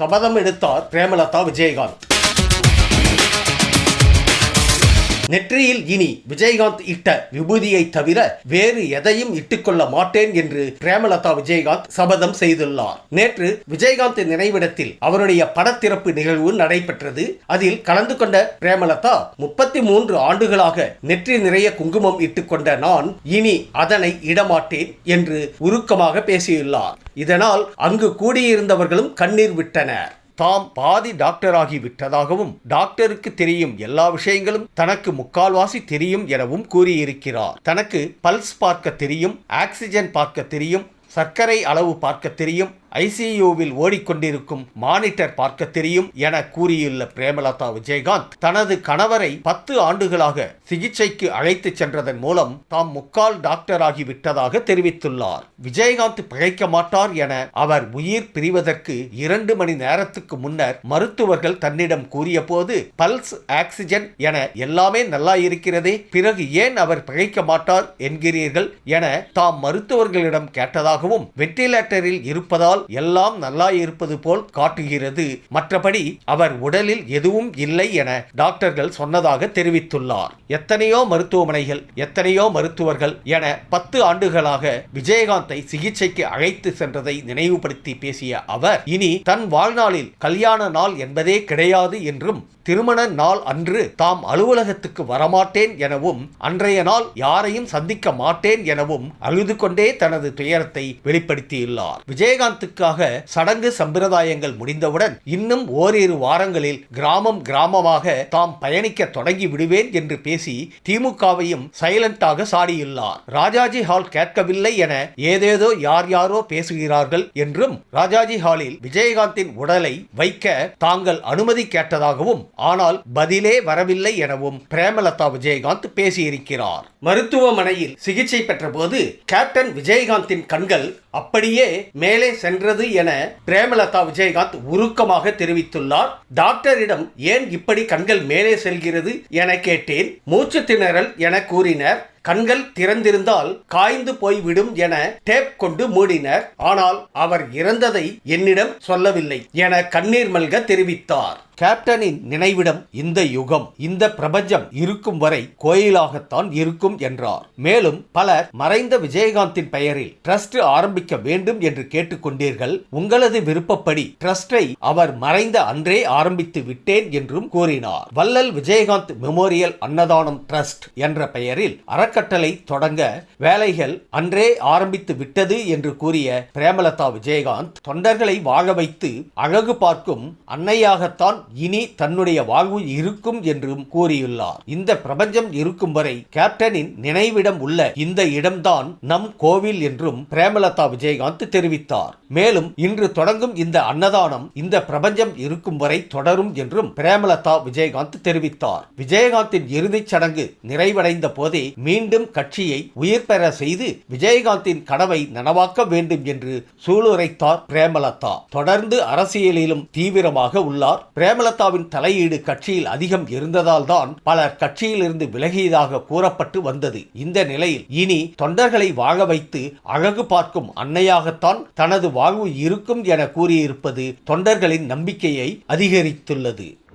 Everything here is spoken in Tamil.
சபதம் எடுத்தார் பிரேமலதா விஜயகாந்த். நெற்றியில் இனி விஜயகாந்த் இட்ட விபூதியை தவிர வேறு எதையும் இட்டுக்கொள்ள மாட்டேன் என்று பிரேமலதா விஜயகாந்த் சபதம் செய்துள்ளார். நேற்று விஜயகாந்த் நினைவிடத்தில் அவருடைய படத்திறப்பு நிகழ்வு நடைபெற்றது. அதில் கலந்து கொண்ட பிரேமலதா முப்பத்தி மூன்று ஆண்டுகளாக நெற்றி நிறைய குங்குமம் இட்டுக்கொண்ட நான் இனி அதனை இடமாட்டேன் என்று உருக்கமாக பேசியுள்ளார். இதனால் அங்கு கூடியிருந்தவர்களும் கண்ணீர் விட்டனர். தாம் பாதி டாக்டராகி விட்டதாகவும் டாக்டருக்கு தெரியும் எல்லா விஷயங்களும் தனக்கு முக்கால்வாசி தெரியும் எனவும் கூறியிருக்கிறார். தனக்கு பல்ஸ் பார்க்க தெரியும் ஆக்சிஜன் பார்க்க தெரியும் சர்க்கரை அளவு பார்க்க தெரியும் ஐசியூவில் ஓடிக்கொண்டிருக்கும் மானிட்டர் பார்க்க தெரியும் என கூறியுள்ள பிரேமலதா விஜயகாந்த் தனது கணவரை பத்து ஆண்டுகளாக சிகிச்சைக்கு அழைத்துச் சென்றதன் மூலம் தாம் முக்கால் டாக்டராகி விட்டதாக தெரிவித்துள்ளார். விஜயகாந்த் பிழைக்க மாட்டார் என அவர் உயிர் பிரிவதற்கு இரண்டு மணி நேரத்துக்கு முன்னர் மருத்துவர்கள் தன்னிடம் கூறியபோது பல்ஸ் ஆக்சிஜன் என எல்லாமே நல்லா இருக்கிறதே பிறகு ஏன் அவர் பிழைக்க மாட்டார் என்கிறீர்கள் என தாம் மருத்துவர்களிடம் கேட்டதாகவும் வெண்டிலேட்டரில் இருப்பதால் எல்லாம் நல்லா இருப்பது போல் காட்டுகிறது. மற்றபடி அவர் உடலில் எதுவும் இல்லை என டாக்டர்கள் சொன்னதாக தெரிவித்துள்ளார். எத்தனையோ மருத்துவமனைகள் எத்தனையோ மருத்துவர்கள் என பத்து ஆண்டுகளாக விஜயகாந்தை சிகிச்சைக்கு அழைத்து சென்றதை நினைவுபடுத்தி பேசிய அவர் இனி தன் வாழ்நாளில் கல்யாண நாள் என்பதே கிடையாது என்றும் திருமண நாள் அன்று தாம் அலுவலகத்துக்கு வரமாட்டேன் எனவும் அன்றைய நாள் யாரையும் சந்திக்க மாட்டேன் எனவும் அழுது கொண்டே தனது துயரத்தை வெளிப்படுத்தியுள்ளார். விஜயகாந்த் விஜயகாந்துக்காக சடங்கு சம்பிரதாயங்கள் முடிந்தவுடன் இன்னும் ஓரிரு வாரங்களில் கிராமம் கிராமமாக தாம் பயணிக்க தொடங்கி விடுவேன் என்று பேசி திமுகவையும் சைலண்டாக சாடியுள்ளார். ராஜாஜி ஹால் கேட்கவில்லை என ஏதேதோ யார் யாரோ பேசுகிறார்கள் என்றும் ராஜாஜி ஹாலில் விஜயகாந்தின் உடலை வைக்க தாங்கள் அனுமதி கேட்டதாகவும் ஆனால் பதிலே வரவில்லை எனவும் பிரேமலதா விஜயகாந்த் பேசியிருக்கிறார். மருத்துவமனையில் சிகிச்சை பெற்றபோது கேப்டன் விஜயகாந்தின் கண்கள் அப்படியே மேலே சென்றது என பிரேமலதா விஜயகாந்த் உருக்கமாக தெரிவித்துள்ளார். டாக்டரிடம் ஏன் இப்படி கண்கள் மேலே செல்கிறது என கேட்டேன். மூச்சு திணறல் என கூறினர். கண்கள் திறந்திருந்தால் காய்ந்து போய்விடும் என டேப் கொண்டு மூடினர். ஆனால் அவர் இறந்ததை என்னிடம் சொல்லவில்லை என கண்ணீர் மல்க தெரிவித்தார். கேப்டனின் நினைவிடம் இந்த யுகம் இந்த பிரபஞ்சம் இருக்கும் வரை கோயிலாகத்தான் இருக்கும் என்றார். மேலும் பலர் மறைந்த விஜயகாந்தின் பெயரில் ட்ரஸ்ட் ஆரம்பிக்க வேண்டும் என்று கேட்டுக்கொண்டீர்கள் உங்களது விருப்பப்படி ட்ரஸ்டை அவர் மறைந்த அன்றே ஆரம்பித்து விட்டேன் என்றும் கூறினார். வள்ளல் விஜயகாந்த் மெமோரியல் அன்னதானம் ட்ரஸ்ட் என்ற பெயரில் அறக்கட்டளை தொடங்க வேலைகள் அன்றே ஆரம்பித்து விட்டது என்று கூறிய பிரேமலதா விஜயகாந்த் தொண்டர்களை வாழ வைத்து அழகு பார்க்கும் அன்னையாகத்தான் இனி தன்னுடைய வாழ்வு இருக்கும் என்றும் கூறியுள்ளார். இந்த பிரபஞ்சம் இருக்கும் வரை கேப்டனின் நினைவிடம் உள்ள இந்த இடம்தான் நம் கோவில் என்றும் பிரேமலதா விஜயகாந்த் தெரிவித்தார். மேலும் இன்று தொடங்கும் இந்த அன்னதானம் இந்த பிரபஞ்சம் இருக்கும் வரை தொடரும் என்றும் பிரேமலதா விஜயகாந்த் தெரிவித்தார். விஜயகாந்தின் இறுதிச் சடங்கு நிறைவடைந்த போதே மீண்டும் கட்சியை உயிர் பெற செய்து விஜயகாந்தின் கனவை நனவாக்க வேண்டும் என்று சூளுரைத்தார் பிரேமலதா. தொடர்ந்து அரசியலிலும் தீவிரமாக உள்ளார். பிரேமலதாவின் தலையீடு கட்சியில் அதிகம் இருந்ததால் தான் பலர் கட்சியிலிருந்து விலகியதாக கூறப்பட்டு வந்தது. இந்த நிலையில் இனி தொண்டர்களை வாழ வைத்து அழகு பார்க்கும் அன்னையாகத்தான் தனது வாழ்வு இருக்கும் என கூறியிருப்பது தொண்டர்களின் நம்பிக்கையை அதிகரித்துள்ளது.